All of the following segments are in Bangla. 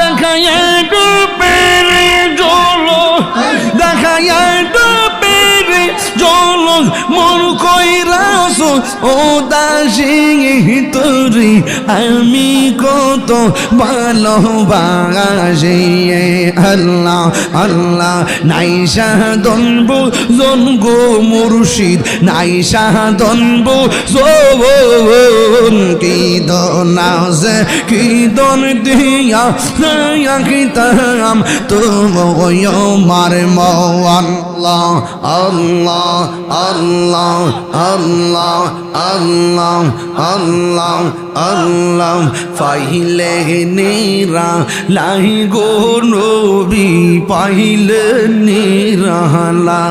দেখায় ডুবেরে জল দেখায় ডুবেরে জল মন কইরাস ও দাসী তোরি আমি কত ভালোবাসি আল্লাহ আল্লাহ নাই সাধনবু জনগো মুর্শিদ নাই সাধনবু জোন কি দনাজ কি দন দিয়া নয়া কি তাম মার আল্লাহ আল্লাহ আল্লাহ আল্লাহ আল্লাহ আল্লাহ আল্লাহ পাইলে নিরা লাই গো নবী, পাইলে নিরালা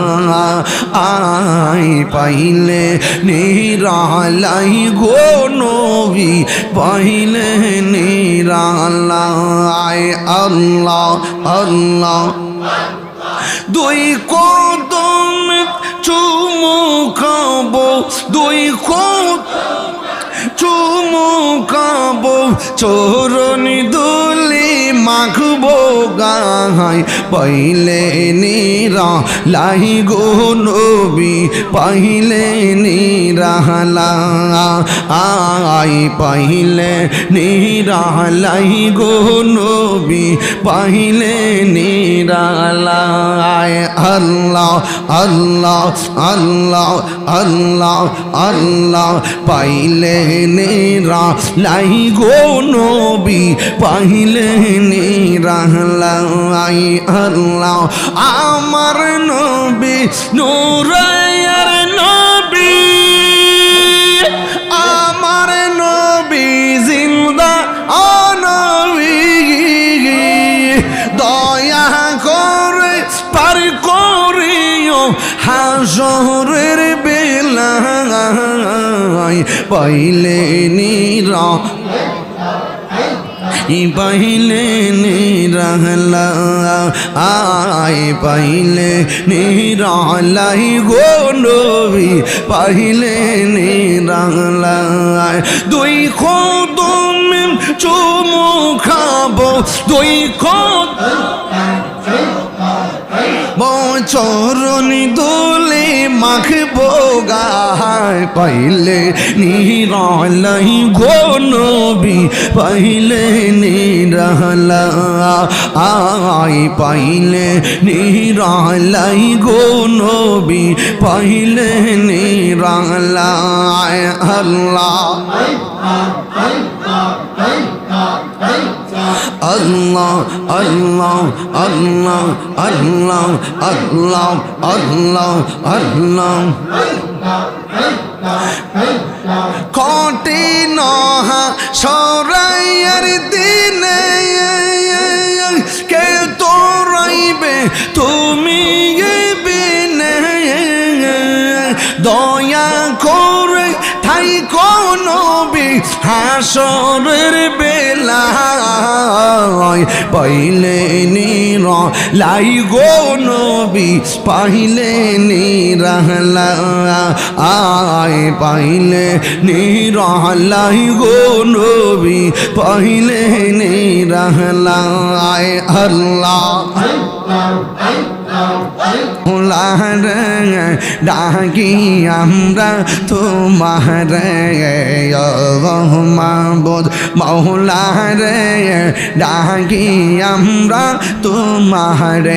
আই পাইলে নিরালাই গো নবী, পাইলে নিরালা আয় আল্লাহ আল্লাহ। দুই কদম চুমু খাব দুই চুমু খাব চোরণী দুলি মাখবো গাহাই পাইলে নিরা, লাই গো নবী, পাইলে নিরালা আই পাইলে নিরা, লাই গো নবী, পাইলে নিরালা আল্লাহ আল্লাহ আল্লাহ আল্লাহ আল্লাহ, পাইলে নেরা, লাই গো নবী, পাইলে নেরা, লাই আল্লাহ আমার নবী নূরায়ার নবী। আমার নবী জিন্দা অনবী। দয়া করে পার করিও হাসরের বেলায় পাইলে নিরা পাইলে নিরহলা আয় পাইলে নিরলাই গো নবী, পাইলে নিরহলা দুই খোদম চুমু খাব, দুই খোদ চরণি দোলে মাখবো গায় পাইলে নিরালাই গো নবী, পাইলে নিরালা আই পাইলে নিরালাই গো নবী, পাইলে নিরালা আল্লাহ। আল্লাহ আল্লাহ আল্লাহ আল্লাহ আল্লাহ আল্লাহ আল্লাহ। কঠিন সরাইয়ের দিনে হাসরের বেলায় পাইলে নির লাই গো নবী, পাইলে নিরহলা আয় পাইলে নিরহলাই গো নবী, পাইলে নিরহলা আয় আল্লাহ। রে ডাকি আমরা তোমার মাবুদ মৌলা রে ডাকি আমরা তোমার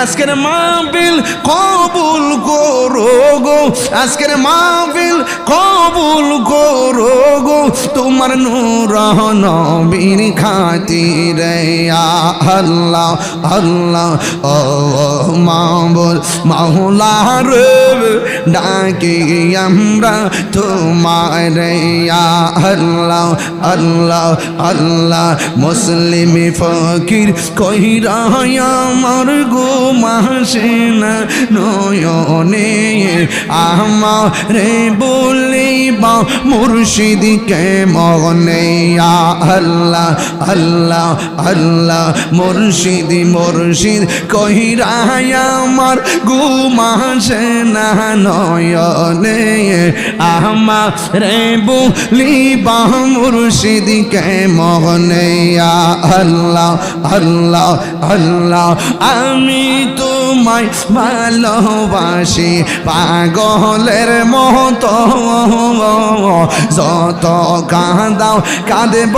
আজকের মাহবিল কবুল করো গো আজকের মাহবিল কবুল করো গো তোমার নূর নবীর খাতিরে আল্লাহ আল্লাহ ও মাবুল মাওলা রে ডাকি আমরা তোমার আল্লাহ আল্লাহ আল্লাহ মুসলিম ফকির কহিরা আমার গো মাসিনা নয়নে। আমারে বলিবা মুর্শিদকে মগনে আল্লাহ আল্লাহ আল্লাহ মুর্শিদি, মুর্শিদ কহিরা আমার গুমাসে না নয়নে। আমার রে বলিবা মুর্শিদি কে মনে আল্লাহ আল্লাহ আল্লাহ। আমি তোমায় ভালোবাসি, পাগলের মতো। যত কাঁদাও, কাঁদব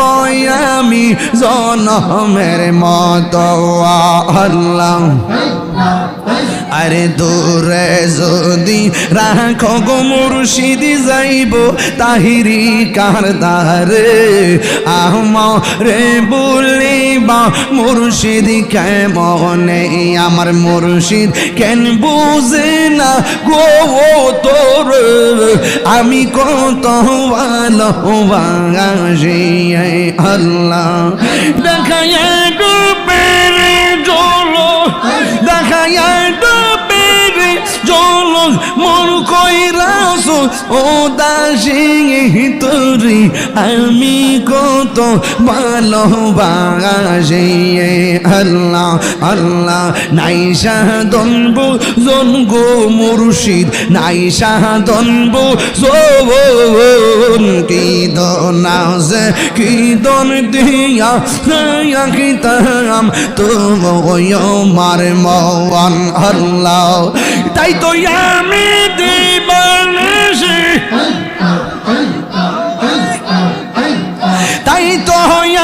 আমি জনমের মতো। আল্লাহ। আরে দূরে যদি রাখো গো মুর্শিদি, যাইব তাহিরি কারদারে আমারে বলিবা, মুর্শিদি কেমনে? আমার মুর্শিদ কেন বুঝে না গো তোর? আমি কত ভালোবাসি আল্লাহ। দেখায় ডুবের জলো দেখায় ডুবের জলো মন কইরাস ও দাসি তোরি আমি কত ভালোবাসি আল্লাহ আল্লাহ, নাই সাধন জন গো মুর্শিদ, নাই সাধন জন কি দনাজ কি দন দিয়া কি তাম তো মার মওয়ান আল্লাহ। তাই তো আমি দিবানসি তাই তো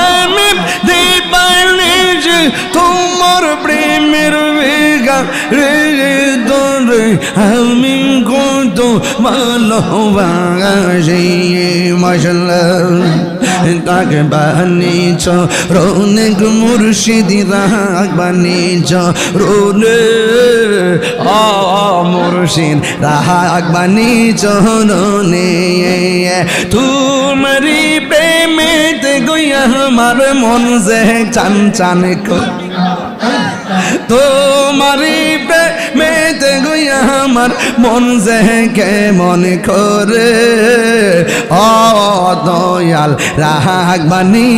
আমি দিবানিস তোমার প্রেমের বেগা রে দরে আমি ভালোবাসি মশাল্লাহ। তাকে বানিয়েছ, রৌনক মুর্শিদি রাগ বানিয়েছ রৌনে আ মুর্শিদ রাগ বানিয়েছ রৌনে তুমারি প্রেমেতে গইয়া আমার মন যে চান চান তোমারি আমার মন যে কেমন করে? ও দয়াল, রাগ বানি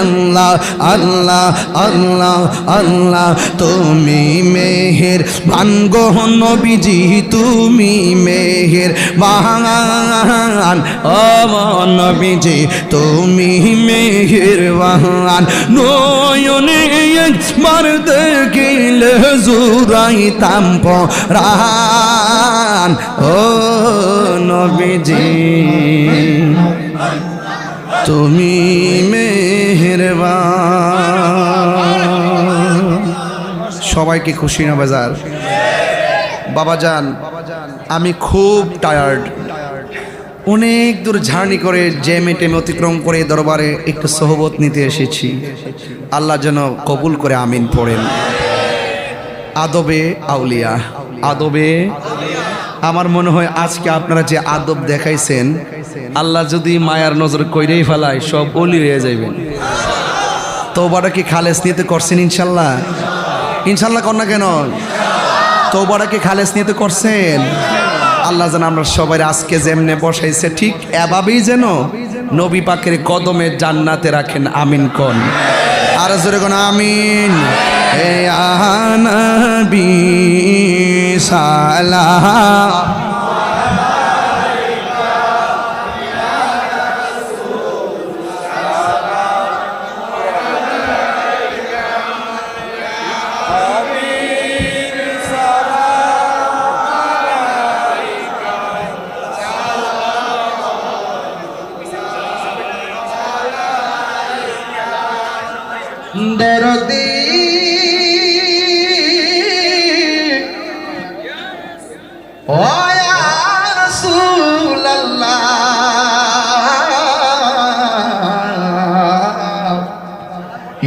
আল্লাহ আল্লাহ আল্লাহ আল্লাহ, তুমি মেহের ভাঙ্গো নবীজি, তুমি মেহের বাহান। ও নবীজি, তুমি মেহের বাহান। নয়নে একবার দেখিলে জুরাইতাম পরান ও নবীজি, তুমি মেহেরবান। সবাইকে খুশি না বাজার? বাবা যান আমি খুব টায়ার্ড অনেক দূর ঝার্নি করে জেমে টেমে অতিক্রম করে দরবারে একটু সহবত নিতে এসেছি। আল্লাহ যেন কবুল করে আমিন পড়েন। আদবে আউলিয়া। আদবে। আমার মনে হয় আজকে আপনারা যে আদব দেখাইছেন, আল্লাহ যদি মায়ার নজর কইরেই ফেলায়, সব অলি হয়ে যাইবেন। তোবাটা কি খালেস নিতে করছেন ইনশাল্লাহ? ইনশাল্লাহ কর না কেন? তোবাটা কি খালেস নিতে করছেন? আল্লাহ যেন আমরা সবাই আজকে যেমনে বসাইছে, ঠিক এভাবেই যেন নবী পাকের কদমে জান্নাতে রাখেন, আমিন কন। আর জোরে কোন আমিন। এ আনবি সালাম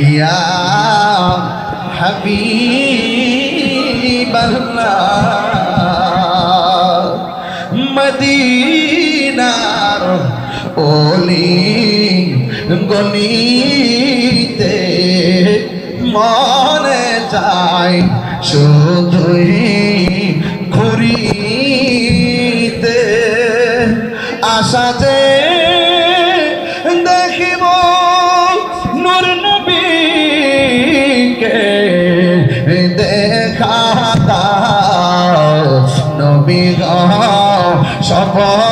ইয়া হাবিবাল্লাহ মদিনার ওলি গলিতে মনে যায় শুধুই দাও নবী গো সফল